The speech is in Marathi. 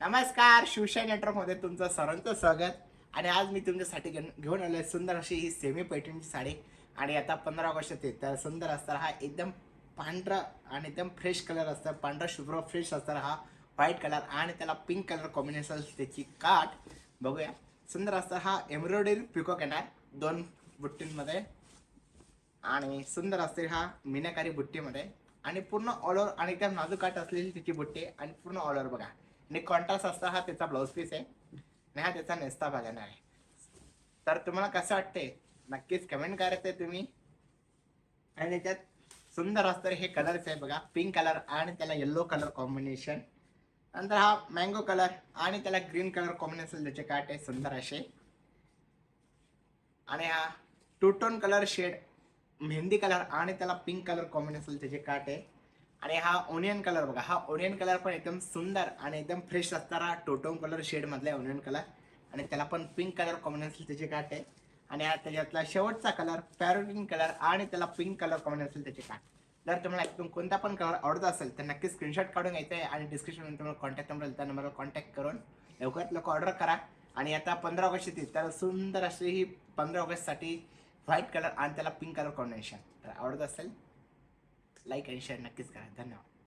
नमस्कार शिवशाही नेटवर्कमध्ये तुमचं सर्वांचं स्वागत. आणि आज मी तुमच्यासाठी घेऊन घेऊन आहे सुंदर अशी ही सेमी पैठणीची साडी. आणि आता पंधरा ऑगस्ट येते तर सुंदर असणार हा एकदम पांढरा आणि एकदम फ्रेश कलर असतं. पांढरा शुभ्र फ्रेश असणार हा व्हाईट कलर आणि त्याला पिंक कलर कॉम्बिनेशन त्याची काठ. बघूया. सुंदर असतं हा एम्ब्रॉयडरी पिकॉक येणार दोन बुट्टींमध्ये. आणि सुंदर असते हा मीनाकारी बुट्टीमध्ये. आणि पूर्ण ऑल ओव्हर आणि एकदम नाजूक असलेली तिची बुट्टी. आणि पूर्ण ऑल ओव्हर बघा. आणि कॉन्ट्रास्ट असता हा त्याचा ब्लाऊज पीस आहे. आणि हा त्याचा नेस्ता भाग आहे. तर तुम्हाला कसं वाटते नक्कीच कमेंट करायचं तुम्ही. आणि त्याच्यात सुंदर असतं हे कलर्स आहे बघा. पिंक कलर आणि त्याला येल्लो कलर कॉम्बिनेशन नंतर हा मँगो कलर आणि त्याला ग्रीन कलर कॉम्बिनेशन त्याचे काट आहे. सुंदर असे. आणि हा two tone colour shade mehndi colour आणि त्याला पिंक कलर कॉम्बिनेशन त्याचे काट आहे. आणि हा ओनियन कलर बघा हा ओनियन कलर पण एकदम सुंदर आणि एकदम फ्रेश असणारा टोटोन कलर शेडमधला आहे ओनियन कलर आणि त्याला पण पिंक कलर कॉम्बिनेशन त्याचे काट आहे आणि हा त्याच्यातला शेवटचा कलर पॅरोटीन कलर आणि त्याला पिंक कलर कॉम्बिनेशन त्याचे काट जर तुम्हाला एकदम कोणता पण कलर आवडत असेल तर नक्की स्क्रीनशॉट काढून घ्यायचं आहे आणि डिस्क्रिप्शनमध्ये तुम्हाला कॉन्टॅक्ट नंबर त्या नंबरवर कॉन्टॅक्ट करून लवकरात लवकर ऑर्डर करा. आणि आता पंधरा ऑगस्ट येते तर सुंदर अशी ही पंधरा ऑगस्टसाठी व्हाईट कलर आणि त्याला पिंक कलर कॉम्बिनेशन तर आवडत असेल लाईक आणि शेअर नक्कीच करा. धन्यवाद.